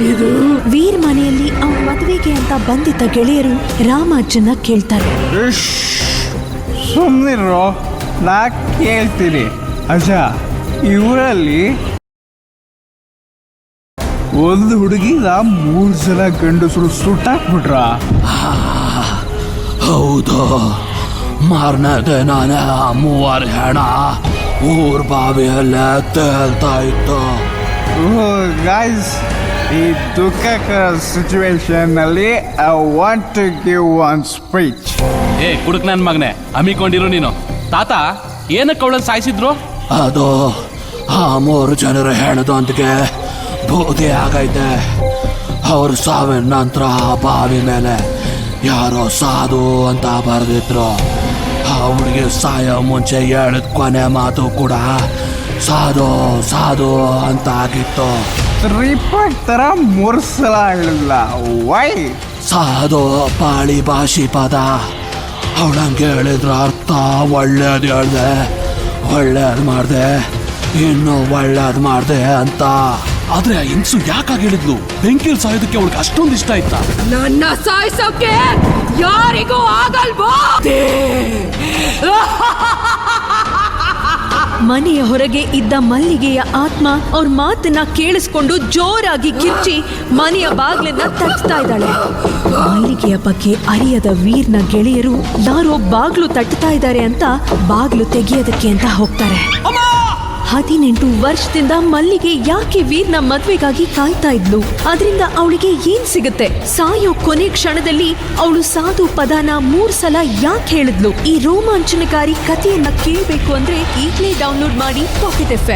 ಇದು ವೀರ್ ಮನೆಯಲ್ಲಿ ಅವನ ಮದುವೆಗೆ ಅಂತ ಬಂದಿದ್ದ ಗೆಳೆಯರು ರಾಮಾರ್ಜುನ ಕೇಳ್ತಾರೆ. ಸುಮ್ಮನಿರೋ ನಾ ಕೇಳ್ತೀನಿ. ಅಜ್ಜ ಇವರಲ್ಲಿ ಒಂದು ಹುಡುಗಿನ ಮೂರು ಸಲ ಗಂಡಸರು ಸುಟ್ಟಾಕ್ಬಿಟ್ರ. ಹೌದು. ಮಾರನೇ ನಾನ ಮೂವರ್ ಹೆಣ. ಊರ್ ಬಾವಿಯಲ್ಲೇ ತೇಲ್ತಾ ಇತ್ತು. ಗಾಯ್ಸ್ ಈ ದುಃಖಕರ ಸಿಚುವೇಶನ್ ಅಲ್ಲಿ I want to give one speech ಏ ಕುಡುಕ್ ನನ್ ಮಗನೆ ಹಮ್ಮಿಕೊಂಡಿರು ನೀನು. ತಾತ ಏನಕ್ಕೆ ಅವಳನ್ನ ಸಾಯಿಸಿದ್ರು? ಅದು ಆ ಮೂರು ಜನರ ಹೆಣದೊಂದಿಗೆ ಬೂದಿ ಆಗೈತೆ. ಅವ್ರ ಸಾವಿನ ನಂತರ ಆ ಬಾವಿ ಮೇಲೆ ಯಾರೋ ಸಾಧು ಅಂತ ಬರೆದಿದ್ರು. ಆ ಹುಡುಗಿ ಸಾಯೋ ಮುಂಚೆ ಹೇಳಿದ ಕೊನೆ ಮಾತು ಕೂಡ ಸಾಧು ಸಾಧು ಅಂತ ಆಗಿತ್ತು. ರಿಪೋರ್ಟ್ ತರ ಮೂರು ಸಲ ಹೇಳಿಲ್ಲ ವೈ ಸಾಧು ಪಾಳಿ ಭಾಷಿ ಪದ. ಅವಳಂಗೆ ಹೇಳಿದ್ರ ಅರ್ಥ ಒಳ್ಳೇದು ಹೇಳ್ದೆ ಒಳ್ಳೇದು ಮಾಡ್ದೆ ಇನ್ನು ಒಳ್ಳೇದು ಮಾಡ್ದೆ ಅಂತ. ಆದ್ರೆ ಆ ಹಿಂಸು ಯಾಕಾಗಿ ಹೇಳಿದ್ಲು? ಬೆಂಕಿಲ್ ಸಾಯೋದಕ್ಕೆ ಅವಳಿಗೆ ಅಷ್ಟೊಂದು ಇಷ್ಟ ಆಯ್ತಾ ನನ್ನ ಸಾಯಿಸೋಕೆ ಯಾರಿಗೂ ಆಗಲ್ವೋ? ಮನೆಯ ಹೊರಗೆ ಇದ್ದ ಮಲ್ಲಿಗೆಯ ಆತ್ಮ ಅವ್ರ ಮಾತನ್ನ ಕೇಳಿಸ್ಕೊಂಡು ಜೋರಾಗಿ ಕಿರ್ಚಿ ಮನೆಯ ಬಾಗ್ಲನ್ನ ತಟ್ತಾ ಇದ್ದಾಳೆ. ಮಲ್ಲಿಗೆಯ ಬಗ್ಗೆ ಅರಿಯದ ವೀರ್ನ ಗೆಳೆಯರು ಯಾರೋ ಬಾಗ್ಲು ತಟ್ಟುತ್ತಾ ಇದ್ದಾರೆ ಅಂತ ಬಾಗ್ಲು ತೆಗೆಯೋದಕ್ಕೆ ಅಂತ ಹೋಗ್ತಾರೆ. ಹದಿನೆಂಟು ವರ್ಷದಿಂದ ಮಲ್ಲಿಗೆ ಯಾಕೆ ವೀರ್ನ ಮದ್ವೆಗಾಗಿ ಕಾಯ್ತಾ ಇದ್ಲು? ಅದರಿಂದ ಅವಳಿಗೆ ಏನ್ ಸಿಗುತ್ತೆ? ಸಾಯೋ ಕೊನೆ ಕ್ಷಣದಲ್ಲಿ ಅವಳು ಸಾಧು ಪದಾನ ಮೂರ್ ಸಲ ಯಾಕೆ ಹೇಳಿದ್ಲು? ಈ ರೋಮಾಂಚನಕಾರಿ ಕಥೆಯನ್ನ ಕೇಳಬೇಕು ಅಂದ್ರೆ ಈಗಲೇ ಡೌನ್ಲೋಡ್ ಮಾಡಿ ಪಾಕೆಟ್ ಎಫ್